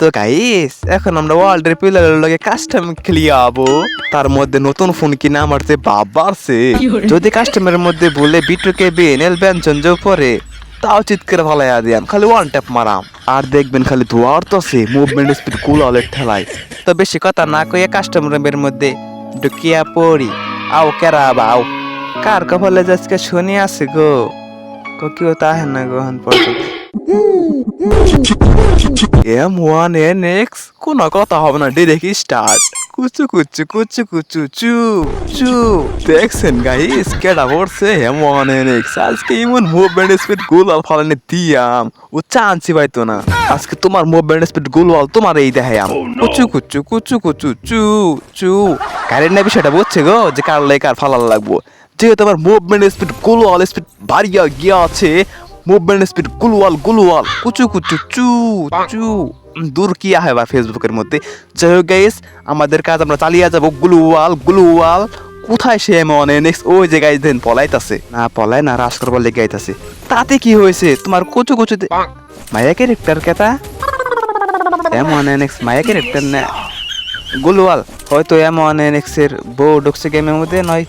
তো গাইস এখন আমরা ওয়ার্ল্ডের প্লেয়ারের লগে কাস্টম খেলিয়াবো তার মধ্যে নতুন ফোন কিনা আমার যে বাড়ছে যদি কাস্টমারের মধ্যে বলে বিটুকে বেনেল ব্যঞ্জন যে পরে তাও চিৎকার ভালাইয়া দিয়াম খালি ওয়ান ট্যাপ মারাম। আর দেখবেন খালি ধোয়ার তো সে মুভমেন্ট স্পিড কুলালের ঠেলায়। তো বেশি কথা না কইয়া কাস্টমারের মধ্যে ঢুকিয়া পড়ি। আও কেরা বাও কার কপালে আজকে শুনি আছে গো? কো কেউ তাহে না গো হন পর্যন্ত। এম ওয়ান এন এক্স কোনো কথা হবে না। ডিরেক্ট স্টার্ট কুচু কুচু কুচু কুচু, চু চু। দেখছেন গাইস কেডা পড়ছে এম ওয়ান এন এক্স আজকে এমন মুভমেন্ট স্পিড গোল আর ফালানে দিয়াম। ও চান্সই পাইতো না। আজকে তোমার মুভমেন্ট স্পিড গোল ওয়াল তোমার এই দেখায়াম কুচু কুচু কুচু কুচু, চু চু। কারেন্ট না বিষয়টা বুঝছে গো, যে কার লাই কার ফালাল লাগবো। যেহেতু আমার movement speed gloo wall speed বাড়িয়া গিয়া আছে মুভমেন্ট স্পিড গুলওয়াল গুলওয়াল কুচু কুচু চু চু দূর কি আহে বা ফেসবুকের মধ্যে? যাই হোক গাইস আমাদের কাজ আমরা চালিয়ে যাব। গুলওয়াল গুলওয়াল কোথায় সে মনে? নেক্সট ওই যে গাইস দেন পলাইতাছে। না পলাই না রাস করবার লেগে আইতাছে তাতে কি হয়েছে? তোমার কুচু কুচুতে মায়া ক্যারেক্টার কেতা এমন নেক্সট মায়া ক্যারেক্টার না। গুলওয়াল হয়তো এমন এর বউ ঢুকছে গেমের মধ্যে নয়।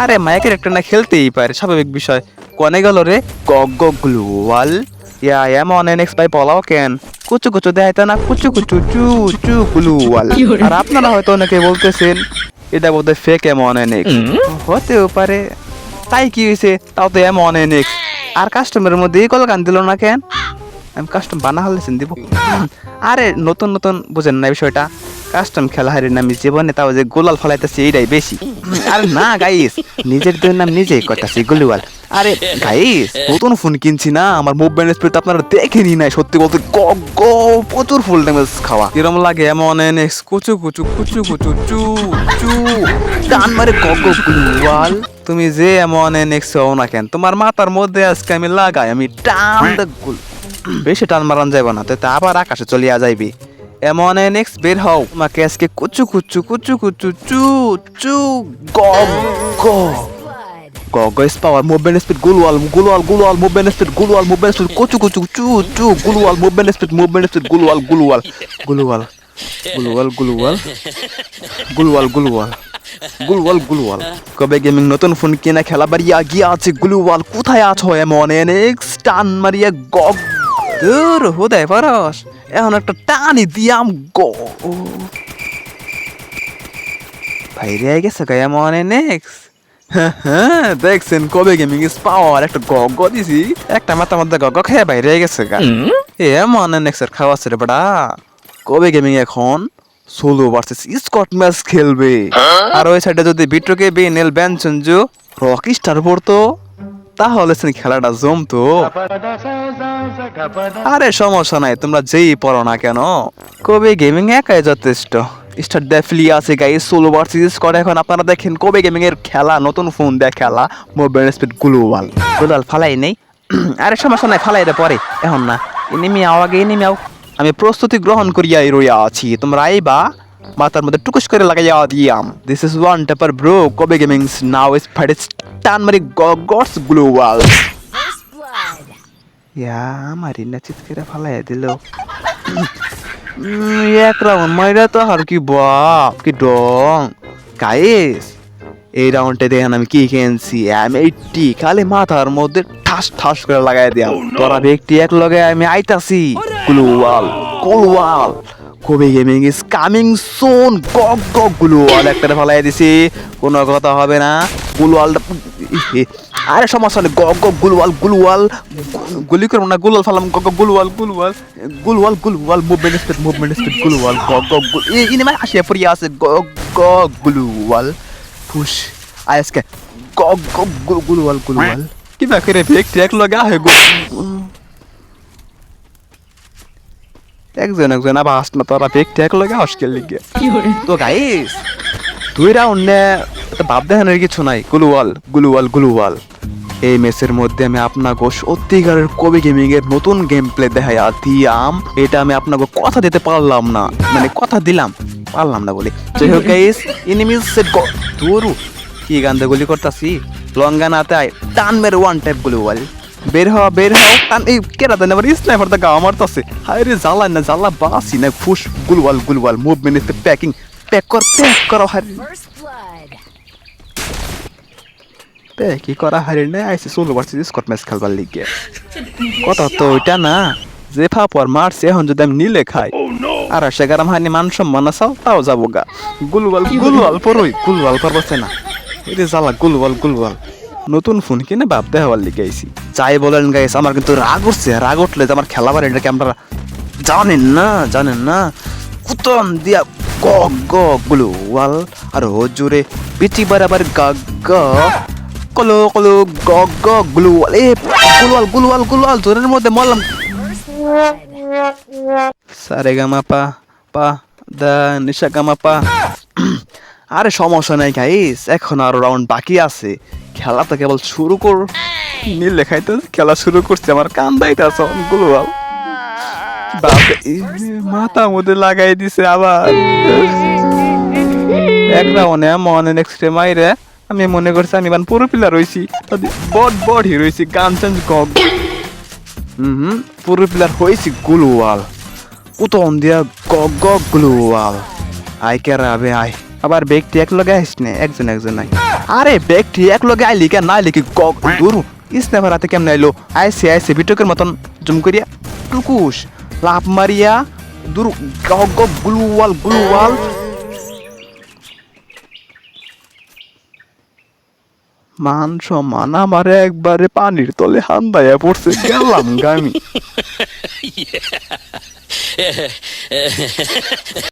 আরে মায়া ক্যারেক্টার না খেলতেই পারে স্বাভাবিক বিষয়। কনে গেল রে? গগ গ্লুয়াল ইয়া এমন এনএক্স ভাই পলাও কেন? কুচু কুচু দেখাইতে না। কুচু কুচু চু চু গ্লুয়াল আর আপনারা হয়তো অনেকে বলতেছেন এটা বোধহয় ফেক এমন এনএক্স। হতেও পারে। তাই কি হয়েছে? তাও তো এমন এনএক্স। আর কাস্টমারের মধ্যে এই কল গান দিল না কেন? আমি কাস্টম বানা হলেছেন দিব। আরে নতুন নতুন বুঝেন না বিষয়টা। কাস্টম খেলা হারি আমি জীবনে তাও যে গোলাল ফলাইতেছি, এইটাই বেশি। আরে না গাইস নিজের দুই নাম নিজেই করতেছি গুলুয়াল আরে গাইস নতুন ফোন কিনছি না, আমার মুভমেন্ট স্পিড আপনারা দেখেনি নাই, সত্যি বলতে গ গ প্রচুর ফুল ড্যামেজ খাওয়া। কিরম লাগে এমন এনএক্স কুচু কুচু কুচু কুচু, চু চু। টান মারে গ গ গুলুয়াল তুমি যে এমন এনএক্স হও না কেন, তোমার মাথার মধ্যে আজকে আমি লাগাই, আমি টান বেশি টান মারান যাইব না তা আবার আকাশে চলিয়া যাইবি। এমন নেক্সট বের হও। তোমাকে আজকে কুচু কুচু কুচু কুচু, চু চু গ গ গ গ power movement speed gloo wall gloo wall gloo wall movement speed gloo wall movement speed কুচু কুচু, চু চু gloo wall movement speed movement speed gloo wall gloo wall gloo wall gloo wall gloo wall gloo wall gloo wall gloo wall gloo wall কবে gaming নতুন phone কিনা খেলা বাড়িয়া গিয়া আছে গুলওয়াল কোথায় আছো এমন এনএক্স টান মারিয়া গগ দূর হুদায় পারস এখন একটা টানি দিয়াম গো। ভাইরে গেছে গা এমন এনএক্স হ্যাঁ দেখছেন কবে গেমিং ইস পাওয়ার একটা গগ দিছি। একটা মাথা মধ্যে গগ খেয়ে বাইরে গেছে গা। এ এমন এনএক্স এর খাওয়া রে বড়া। কবে গেমিং এখন? সোলো ভার্সেস স্কট ম্যাচ খেলবে। আর ওই সাইডে যদি বিট্রোকে বে নেল ব্যানসনজো রক স্টার পড়তো। তাহলে খেলাটা জমতো। আরে সমস্যা নাই, তোমরা যেই পড়ো না কেন? কবে গেমিং একাই যথেষ্ট। স্টার ডেফলি আছে গাই সোলো ভার্সেস করে এখন আপনারা দেখেন কবে গেমিং এর খেলা, নতুন ফোন দেয় খেলা মোবাইল স্পিড গ্লোবাল গ্লোবাল ফালাই নেই। আরে সমস্যা নাই, ফালাই দে পরে। এখন না এনিমি আও আগে এনিমি আও। আমি প্রস্তুতি গ্রহণ করিয়া রইয়া আছি। তোমরা আইবা মাথার মধ্যে টুকুস করে লাগাইয়া দিয়াম। This is one tapper bro কবে গেমিংস নাও ইজ ফাইট টান মারি গগস গ্লোবাল ইয়া আমারই না চিৎকারে ফালাইয়া দিল। এক রাউন্ড মাইরা তো আর কি বাপ কি ডং। গাইস এই রাউন্ডে দেখেন আমি কি কিনছি এম এইটটি খালি মাথার মধ্যে ঠাস ঠাস করে লাগাই দিয়াম। তোরা ব্যক্তি এক লগে আমি আইতাছি। গ্লোয়াল গ্লোয়াল কবে গেমিং ইজ কামিং সুন গগ গগ গ্লোয়াল একটা ফালাই দিছি। কোনো কথা হবে না। গ্লোয়ালটা আরে সমস্যা নেই গগ গগ গুলওয়াল গুলওয়াল গুলি করব না গুলওয়াল ফালাম। গগ gloo wall gloo wall gloo wall gloo wall movement speed movement speed gloo wall গগ গগ, গুল ইনে মানে আসিয়া পড়িয়া আছে। গগ গগ গুলওয়াল ফুস আজকে। গগ গগ, গুল গুলওয়াল গুলওয়াল কিবা করে ফেক ট্র্যাক লগা হয় একজন একজন আবার আসনা তোরা ফেক ট্র্যাক লগা হসকেল লিগে। তো গাইস দুই রাউন্ডে ভাব দেখানোর কিছু নাই গুলুয়াল গুলুয়াল গুলুয়াল এই ম্যাচের মধ্যে আমি আপনাকে সত্যিকারের কবি গেমিং এর নতুন গেম প্লে দেখাই দিয়াম এটা আমি আপনাকে কথা দিতে পারলাম না। মানে কথা দিলাম পারলাম না বলি। যাই হোক গাইস এনিমিজ সেট দূরু কি গান দিয়ে গুলি করতাছি? লঙ্গা গান আতে আয় টান মেরে ওয়ান টাইপ গুলুয়াল বের হওয়া বের হও। আর এই কেরা দেন আবার স্নাইপার দা গাওয়া মারতাছে হায় রে জ্বালা না জ্বালা বাসি না ফুস gloo wall gloo wall movement packing pack কর প্যাক করো হারে First প্যাকি করা হারে না আইসে ষোলো পারছি স্কট ম্যাচ খেলবার লিগে। কথা তো ওইটা না যে ফাপর মারছে এখন যদি আমি নিলে খাই। আর সে গারাম হানি মান সম্মান আসাও তাও যাব গা। গুলওয়াল গুলওয়াল পরই গুলওয়াল পরবছে না। এটা জ্বালা গুলওয়াল গুলওয়াল। নতুন ফোন কিনে বাপ দেওয়ার লিগে আইছি। চাই বলেন গাইস আমার কিন্তু রাগ উঠছে, রাগ উঠলে তো আমার খেলা পারে এটাকে আপনারা জানেন না জানেন না? কুতন দিয়া গ গ গুলওয়াল আর হজুরে পিচি বারাবার গা গা কলো কলো গ গ গুলওয়াল এ, গুলওয়াল গুলওয়াল গুলওয়াল, জোরের মধ্যে মরলাম সারে গামা পা পা দা, নিশা গামা পা আরে সমস্যা নাই গাইস এখন আরও রাউন্ড বাকি আছে। খেলা তো কেবল শুরু কর নীল লেখাই তো খেলা শুরু করছে, আমার কান্দাইতে আছে গুলওয়াল বাপরে মাথা মধ্যে লাগাই দিছে আবার। এক রাউন্ডে মনে নেক্সট মাইরে, আমি মনে করছি আমি বান পুরো পিলার রইছি বড বড হি রইছি গান চেঞ্জ গগ। হুম, পুরো পিলার হইছি গুলওয়াল উতন দিয়া গগ গগ গুলওয়াল আই কেরা আবে আই আবার ব্যক্তি এক লগে আইস নে, একজন একজন নাই। আরে ব্যক্তি এক লগে আইলি কেন? না লিখি গগ দূর? ইসনাফার হাতে কেমন আইলো? আইসে আইসে বিটকের মতন জুম করিয়া টুকুস লাভ মারিয়া দূর গগ গগ গুলওয়াল গুলওয়াল মান সম্মান আমার একবারে পানির তলে হান্দাইয়া পড়ছে, গেলাম গামি।